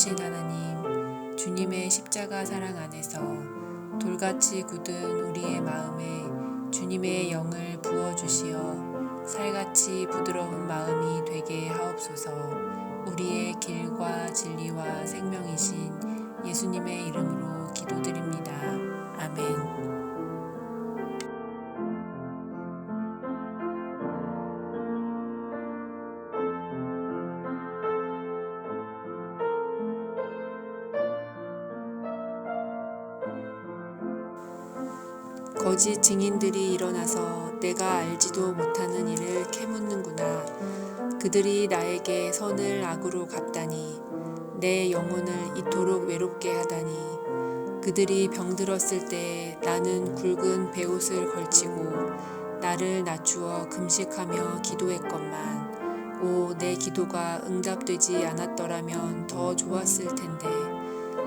자비로우신 하나님, 주님의 십자가 사랑 안에서 돌같이 굳은 우리의 마음에 주님의 영을 부어주시어 살같이 부드러운 마음이 되게 하옵소서 우리의 길과 진리와 생명이신 예수님의 이름으로 기도드립니다. 거짓 증인들이 일어나서 내가 알지도 못하는 일을 캐묻는구나. 그들이 나에게 선을 악으로 갚다니 내 영혼을 이토록 외롭게 하다니 그들이 병들었을 때 나는 굵은 베옷을 걸치고 나를 낮추어 금식하며 기도했건만 오 내 기도가 응답되지 않았더라면 더 좋았을 텐데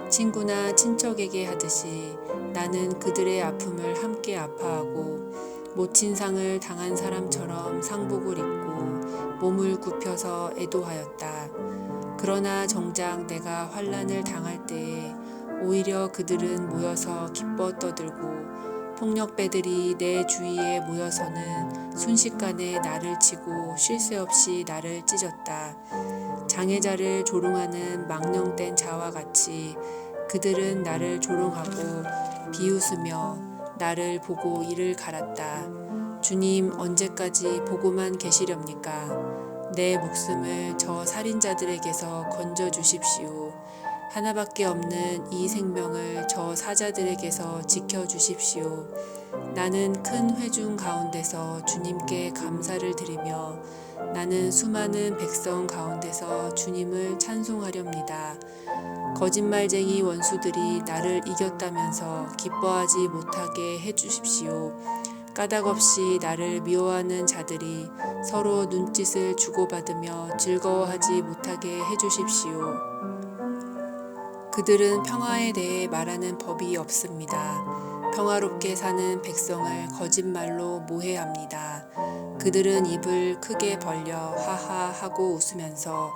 친구나 친척에게 하듯이 나는 그들의 아픔을 함께 아파하고 모친 상을 당한 사람처럼 상복을 입고 몸을 굽혀서 애도하였다. 그러나 정작 내가 환란을 당할 때에 오히려 그들은 모여서 기뻐 떠들고 폭력배들이 내 주위에 모여서는 순식간에 나를 치고 쉴 새 없이 나를 찢었다. 장애자를 조롱하는 망령된 자와 같이 그들은 나를 조롱하고 비웃으며 나를 보고 이를 갈았다. 주님 언제까지 보고만 계시렵니까? 내 목숨을 저 살인자들에게서 건져 주십시오. 하나밖에 없는 이 생명을 저 사자들에게서 지켜 주십시오. 나는 큰 회중 가운데서 주님께 감사를 드리며 나는 수많은 백성 가운데서 주님을 찬송하렵니다. 거짓말쟁이 원수들이 나를 이겼다면서 기뻐하지 못하게 해주십시오. 까닭없이 나를 미워하는 자들이 서로 눈짓을 주고받으며 즐거워하지 못하게 해주십시오. 그들은 평화에 대해 말하는 법이 없습니다. 평화롭게 사는 백성을 거짓말로 모해합니다. 그들은 입을 크게 벌려 하하 하고 웃으면서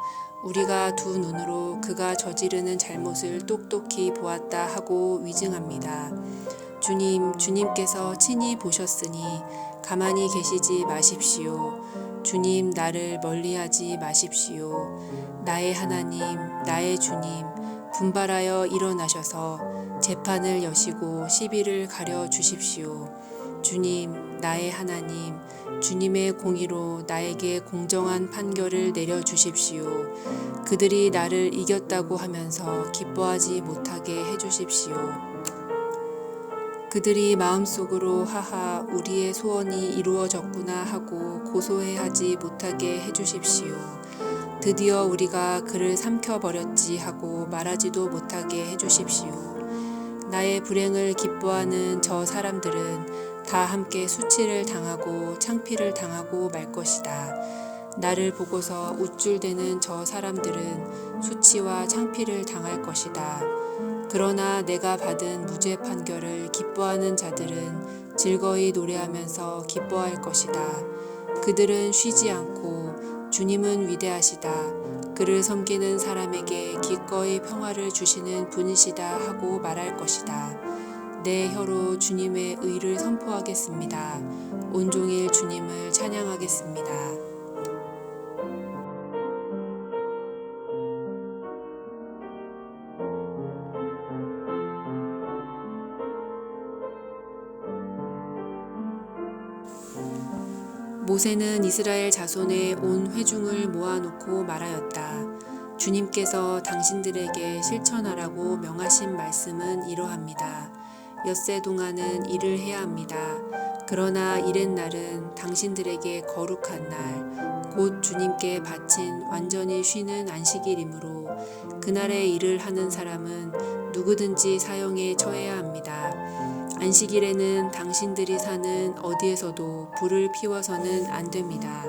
우리가 두 눈으로 그가 저지르는 잘못을 똑똑히 보았다 하고 위증합니다. 주님, 주님께서 친히 보셨으니 가만히 계시지 마십시오. 주님, 나를 멀리하지 마십시오. 나의 하나님, 나의 주님, 분발하여 일어나셔서 재판을 여시고 시비를 가려 주십시오. 주님, 나의 하나님, 주님의 공의로 나에게 공정한 판결을 내려 주십시오. 그들이 나를 이겼다고 하면서 기뻐하지 못하게 해 주십시오. 그들이 마음속으로 하하 우리의 소원이 이루어졌구나 하고 고소해 하지 못하게 해 주십시오. 드디어 우리가 그를 삼켜버렸지 하고 말하지도 못하게 해 주십시오. 나의 불행을 기뻐하는 저 사람들은 다 함께 수치를 당하고 창피를 당하고 말 것이다. 나를 보고서 우쭐대는 저 사람들은 수치와 창피를 당할 것이다. 그러나 내가 받은 무죄 판결을 기뻐하는 자들은 즐거이 노래하면서 기뻐할 것이다. 그들은 쉬지 않고 주님은 위대하시다. 그를 섬기는 사람에게 기꺼이 평화를 주시는 분이시다 하고 말할 것이다. 내 혀로 주님의 의를 선포하겠습니다. 온종일 주님을 찬양하겠습니다. 모세는 이스라엘 자손의 온 회중을 모아놓고 말하였다. 주님께서 당신들에게 실천하라고 명하신 말씀은 이러합니다. 엿새 동안은 일을 해야 합니다. 그러나 이른 날은 당신들에게 거룩한 날, 곧 주님께 바친 완전히 쉬는 안식일이므로 그날에 일을 하는 사람은 누구든지 사형에 처해야 합니다. 안식일에는 당신들이 사는 어디에서도 불을 피워서는 안 됩니다.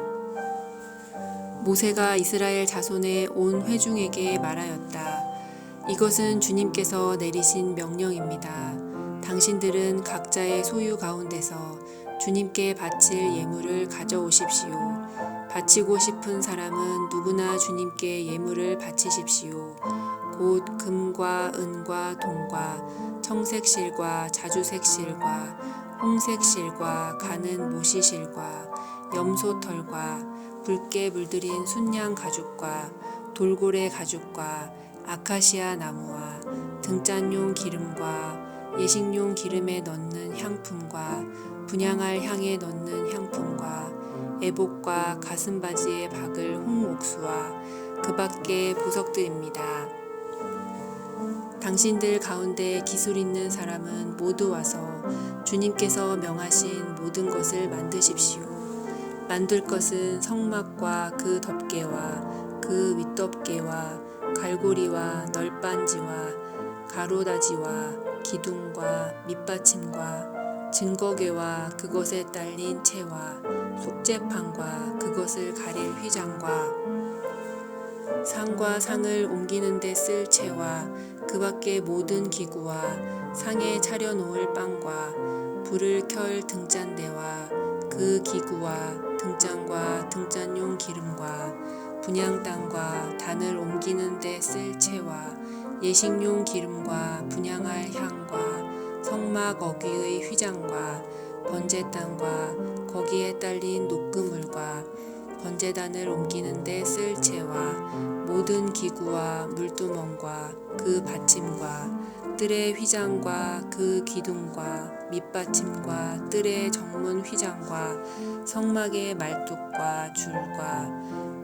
모세가 이스라엘 자손의 온 회중에게 말하였다. 이것은 주님께서 내리신 명령입니다. 당신들은 각자의 소유 가운데서 주님께 바칠 예물을 가져오십시오. 바치고 싶은 사람은 누구나 주님께 예물을 바치십시오. 곧 금과 은과 동과 청색실과 자주색실과 홍색실과 가는 모시실과 염소털과 붉게 물들인 순양 가죽과 돌고래 가죽과 아카시아 나무와 등잔용 기름과 예식용 기름에 넣는 향품과 분향할 향에 넣는 향품과 애복과 가슴바지에 박을 홍옥수와 그 밖에 보석들입니다. 당신들 가운데 기술 있는 사람은 모두 와서 주님께서 명하신 모든 것을 만드십시오. 만들 것은 성막과 그 덮개와 그 윗덮개와 갈고리와 널빤지와 가로다지와 기둥과 밑받침과 증거계와 그것에 딸린 채와 속재판과 그것을 가릴 휘장과 상과 상을 옮기는 데 쓸 채와 그 밖의 모든 기구와 상에 차려 놓을 빵과 불을 켤 등잔대와 그 기구와 등잔과 등잔용 기름과 분양 땅과 단을 옮기는 데 쓸 채와 예식용 기름과 분양할 향과 성막 어귀의 휘장과 번제 땅과 거기에 딸린 녹그물과 번제단을 옮기는 데쓸 채와 모든 기구와 물두멍과 그 받침과 뜰의 휘장과 그 기둥과 밑받침과 뜰의 정문 휘장과 성막의 말뚝과 줄과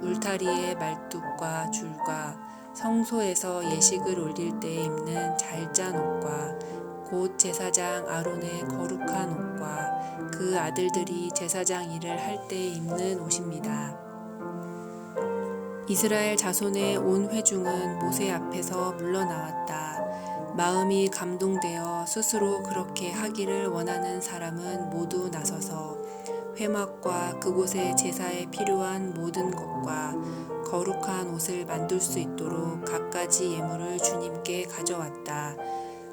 울타리의 말뚝과 줄과 성소에서 예식을 올릴 때 입는 잘 짠 옷과 곧 제사장 아론의 거룩한 옷과 그 아들들이 제사장 일을 할 때 입는 옷입니다. 이스라엘 자손의 온 회중은 모세 앞에서 물러나왔다. 마음이 감동되어 스스로 그렇게 하기를 원하는 사람은 모두 나서서 회막과 그곳의 제사에 필요한 모든 것과 거룩한 옷을 만들 수 있도록 갖가지 예물을 주님께 가져왔다.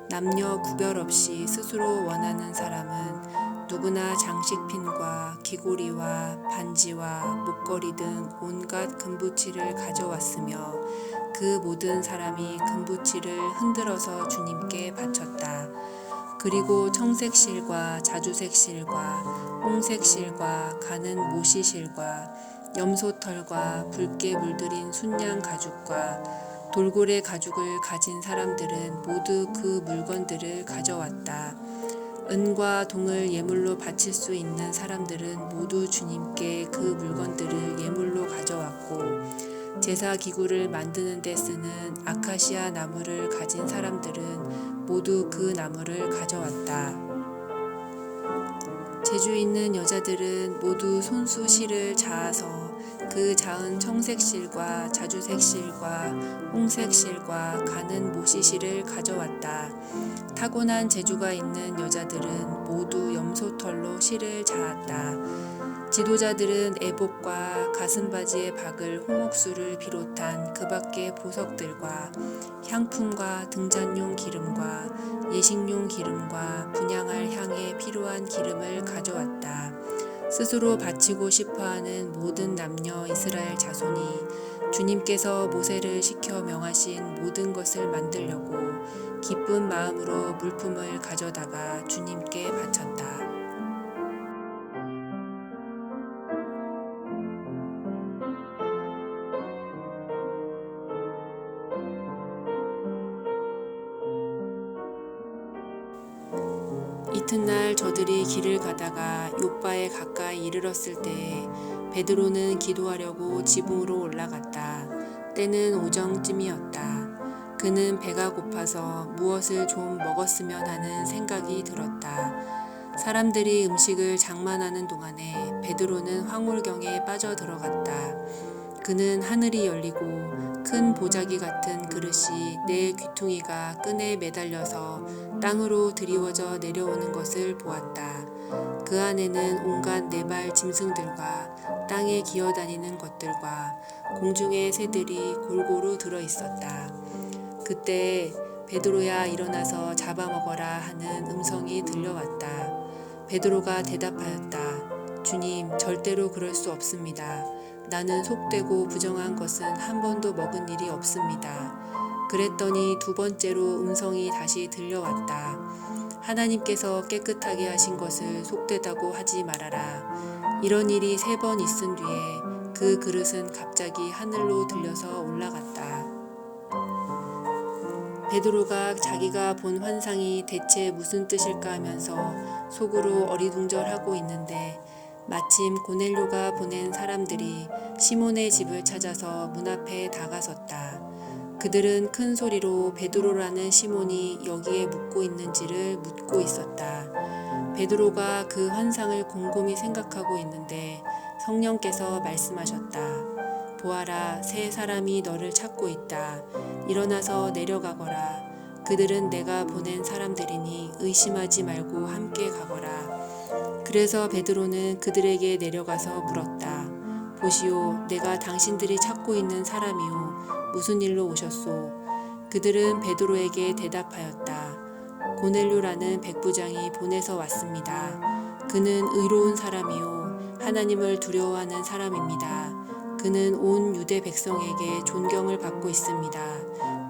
남녀 구별 없이 스스로 원하는 사람은 누구나 장식핀과 귀고리와 반지와 목걸이 등 온갖 금부치를 가져왔으며 그 모든 사람이 금부치를 흔들어서 주님께 바쳤다. 그리고 청색실과 자주색실과 홍색실과 가는 모시실과 염소털과 붉게 물들인 순양 가죽과 돌고래 가죽을 가진 사람들은 모두 그 물건들을 가져왔다. 은과 동을 예물로 바칠 수 있는 사람들은 모두 주님께 그 물건들을 예물로 가져왔고 제사 기구를 만드는 데 쓰는 아카시아 나무를 가진 사람들은 모두 그 나무를 가져왔다. 재주 있는 여자들은 모두 손수 실을 자아서 그 자은 청색실과 자주색실과 홍색실과 가는 모시실을 가져왔다. 타고난 재주가 있는 여자들은 모두 염소털로 실을 자았다. 지도자들은 애복과 가슴바지에 박을 홍옥수를 비롯한 그 밖의 보석들과 향품과 등잔용 기름과 예식용 기름과 분양할 향에 필요한 기름을 가져왔다. 스스로 바치고 싶어하는 모든 남녀 이스라엘 자손이 주님께서 모세를 시켜 명하신 모든 것을 만들려고 기쁜 마음으로 물품을 가져다가 주님께 바쳤다. 이튿날 저들이 길을 가다가 요바에 가까이 이르렀을 때에 베드로는 기도하려고 지붕으로 올라갔다. 때는 오정쯤이었다. 그는 배가 고파서 무엇을 좀 먹었으면 하는 생각이 들었다. 사람들이 음식을 장만하는 동안에 베드로는 황홀경에 빠져 들어갔다. 그는 하늘이 열리고 큰 보자기 같은 그릇이 네 귀퉁이가 끈에 매달려서 땅으로 드리워져 내려오는 것을 보았다. 그 안에는 온갖 네발 짐승들과 땅에 기어다니는 것들과 공중의 새들이 골고루 들어 있었다. 그때 베드로야 일어나서 잡아먹어라 하는 음성이 들려왔다. 베드로가 대답하였다. 주님, 절대로 그럴 수 없습니다. 나는 속되고 부정한 것은 한 번도 먹은 일이 없습니다. 그랬더니 두 번째로 음성이 다시 들려왔다. 하나님께서 깨끗하게 하신 것을 속되다고 하지 말아라. 이런 일이 세 번 있은 뒤에 그 그릇은 갑자기 하늘로 들려서 올라갔다. 베드로가 자기가 본 환상이 대체 무슨 뜻일까 하면서 속으로 어리둥절하고 있는데 마침 고넬료가 보낸 사람들이 시몬의 집을 찾아서 문 앞에 다가섰다. 그들은 큰 소리로 베드로라는 시몬이 여기에 묵고 있는지를 묻고 있었다. 베드로가 그 환상을 곰곰이 생각하고 있는데 성령께서 말씀하셨다. 보아라, 세 사람이 너를 찾고 있다. 일어나서 내려가거라. 그들은 내가 보낸 사람들이니 의심하지 말고 함께 가거라. 그래서 베드로는 그들에게 내려가서 물었다. 보시오, 내가 당신들이 찾고 있는 사람이오. 무슨 일로 오셨소? 그들은 베드로에게 대답하였다. 고넬료라는 백부장이 보내서 왔습니다. 그는 의로운 사람이요. 하나님을 두려워하는 사람입니다. 그는 온 유대 백성에게 존경을 받고 있습니다.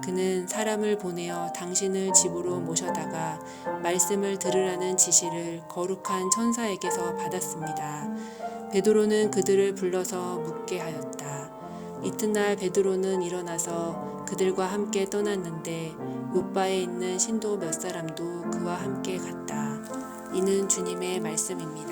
그는 사람을 보내어 당신을 집으로 모셔다가 말씀을 들으라는 지시를 거룩한 천사에게서 받았습니다. 베드로는 그들을 불러서 묻게 하였다. 이튿날 베드로는 일어나서 그들과 함께 떠났는데 요바에 있는 신도 몇 사람도 그와 함께 갔다. 이는 주님의 말씀입니다.